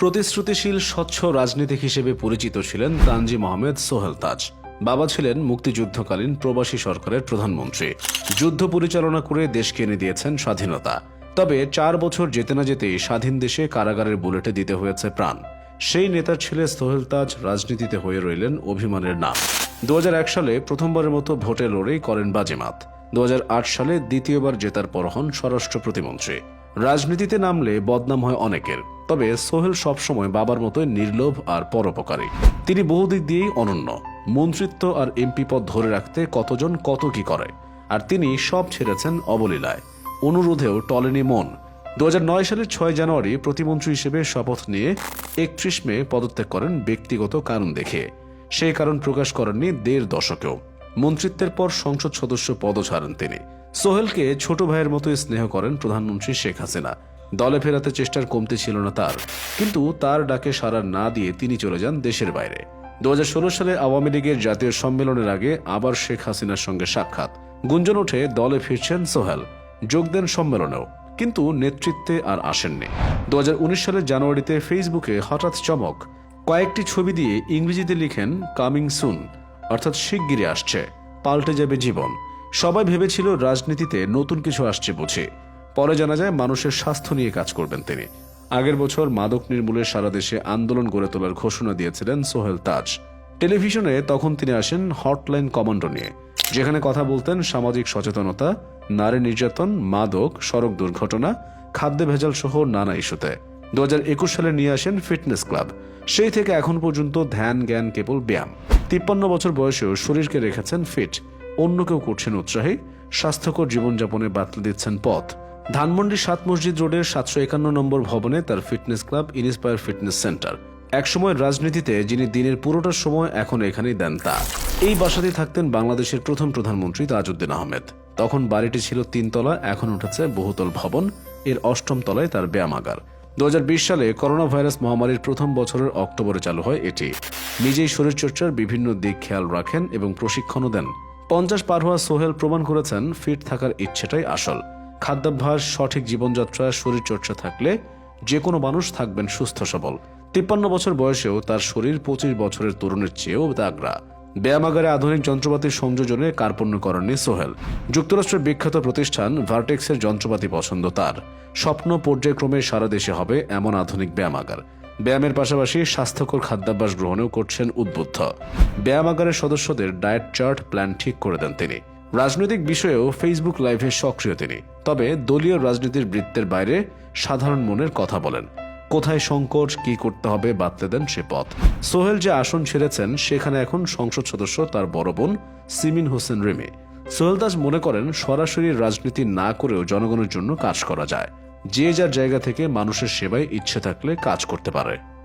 প্রতিশ্রুতিশীল স্বচ্ছ রাজনীতিক হিসেবে পরিচিত ছিলেন তানজি মোহাম্মদ সোহেল তাজ। বাবা ছিলেন মুক্তিযুদ্ধকালীন প্রবাসী সরকারের প্রধানমন্ত্রী। যুদ্ধ পরিচালনা করে দেশকে এনে দিয়েছেন স্বাধীনতা। তবে চার বছর যেতে না যেতেই স্বাধীন দেশে কারাগারের বুলেটে দিতে হয়েছে প্রাণ। সেই নেতার ছেলে সোহেল তাজ রাজনীতিতে হয়ে রইলেন অভিমানের নাম। দুহাজার এক সালে প্রথমবারের মতো ভোটে লড়েই করেন বাজিমাত। দু সালে দ্বিতীয়বার জেতার পর হন স্বরাষ্ট্র প্রতিমন্ত্রী। রাজনীতিতে নামলে বদনাম হয় অনেকের, তবে সোহেল সবসময় বাবার মতোই নির্লোভ আর পরোপকারী। তিনি বহুদিক দিয়েই অনন্য, মন্ত্রিত্ব আর এমপি পদ ধরে রাখতে কতজন কত কি করে, আর তিনি সব ছেড়েছেন অবলীলায়। অনুরোধেও টলেনি মন। দু হাজার নয় সালের ছয় জানুয়ারি প্রতিমন্ত্রী হিসেবে শপথ নিয়ে একত্রিশ মে পদত্যাগ করেন ব্যক্তিগত কারণ দেখে। সেই কারণ প্রকাশ করেননি দেড় দশকেও। মন্ত্রিত্বের পর সংসদ সদস্য পদও ছাড়েন তিনি। সোহেলকে ছোট ভাইয়ের মতোই স্নেহ করেন প্রধানমন্ত্রী শেখ হাসিনা। দলে ফেরাতে চেষ্টার কমতি ছিল না তার, কিন্তু তার ডাকে সাড়া না দিয়ে তিনি চলে যান দেশের বাইরে। দু হাজার ষোলো সালে আওয়ামী লীগের জাতীয় সম্মেলনের আগে আবার শেখ হাসিনার সঙ্গে সাক্ষাৎ। গুঞ্জন ওঠে, দলে ফিরছেন সোহেল। যোগ দেন সম্মেলনেও, কিন্তু নেতৃত্বে আর আসেননি। দু হাজার উনিশ সালের জানুয়ারিতে ফেসবুকে হঠাৎ চমক, কয়েকটি ছবি দিয়ে ইংরেজিতে লিখেন, কামিং সুন অর্থাৎ শিগগিরই আসছে, পাল্টে যাবে জীবন। সবাই ভেবেছিল রাজনীতিতে নতুন কিছু আসছে বুঝে। পরে জানা যায় মানুষের স্বাস্থ্য নিয়ে কাজ করবেন তিনি। আগের বছর মাদক নির্মূলে সারা দেশে আন্দোলন গড়ে তোলার ঘোষণা দিয়েছিলেন সোহেল তাজ। টেলিভিশনে তখন তিনি আসেন হটলাইন কমান্ডো নিয়ে, যেখানে কথা বলতেন সামাজিক সচেতনতা, নারী নির্যাতন, মাদক, সড়ক দুর্ঘটনা, খাদ্য ভেজাল সহ নানা ইস্যুতে। দু হাজার একুশ সালে নিয়ে আসেন ফিটনেস ক্লাব। সেই থেকে এখন পর্যন্ত ধ্যান, জ্ঞান কেবল ব্যায়াম। তিপ্পান্ন বছর বয়সেও শরীরকে রেখেছেন ফিট। অন্য কেউ করছেন উৎসাহে। স্বাস্থ্যকর জীবনযাপনে বাতলে দিচ্ছেন পথ। ধানমন্ডি সাত মসজিদ রোডের সাতশো একান্ন নম্বর ভবনে তার fitness club inspire fitness centre. একসময় রাজনীতিতে যিনি দিনের পুরোটা সময় এখন এখানেই দেন তা। এই বাসাতেই থাকতেন বাংলাদেশের প্রথম প্রধানমন্ত্রী তাজউদ্দিন আহমেদ। তখন বাড়িটি ছিল তিনতলা, এখন উঠেছে বহুতল ভবন। এর অষ্টম তলায় তার ব্যায়ামাগার দু হাজার বিশ সালে করোনা ভাইরাস মহামারীর প্রথম বছরের অক্টোবরে চালু হয় এটি। নিজেই শরীরচর্চার বিভিন্ন দিক খেয়াল রাখেন এবং প্রশিক্ষণও দেন। পঞ্চাশ পার হওয়া সোহেল প্রমাণ করেছেন, ফিট থাকার ইচ্ছেটাই আসল। খাদ্যাভ্যাস, সঠিক জীবনযাত্রা শরীরচর্চা থাকলে যে কোনো মানুষ থাকবেন সুস্থ সবল। তিপ্পান্ন বছর বয়সেও তার শরীর পঁচিশ বছরের তরুণের চেয়েও তাগড়া ব্যায়ামাগারে আধুনিক যন্ত্রপাতির সংযোজনে কার্পণ্য করেননি সোহেল। যুক্তরাষ্ট্রের বিখ্যাত প্রতিষ্ঠান ভার্টেক্সের যন্ত্রপাতি পছন্দ তার। স্বপ্ন পর্যায়ক্রমে সারা দেশে হবে এমন আধুনিক ব্যায়ামাগার। ব্যায়ামের পাশাপাশি স্বাস্থ্যকর খাদ্যাভ্যাস গ্রহণেও করছেন উদ্বুদ্ধ। ব্যায়ামাগারের সদস্যদের ডায়েট চার্ট প্ল্যান ঠিক করে দেন তিনি। রাজনৈতিক বিষয়েও ফেসবুক লাইভে সক্রিয় তিনি। তবে দলীয় রাজনীতির বৃত্তের বাইরে সাধারণ মনের কথা বলেন। কোথায় সংকট, কি করতে হবে বাতলে দেন সে পথ। সোহেল যে আসন ছেড়েছেন, সেখানে এখন সংসদ সদস্য তার বড় বোন সিমিন হোসেন রেমি। সোহেল দাস মনে করেন সরাসরি রাজনীতি না করেও জনগণের জন্য কাজ করা যায়। যে যার জায়গা থেকে মানুষের সেবায় ইচ্ছে থাকলে কাজ করতে পারে।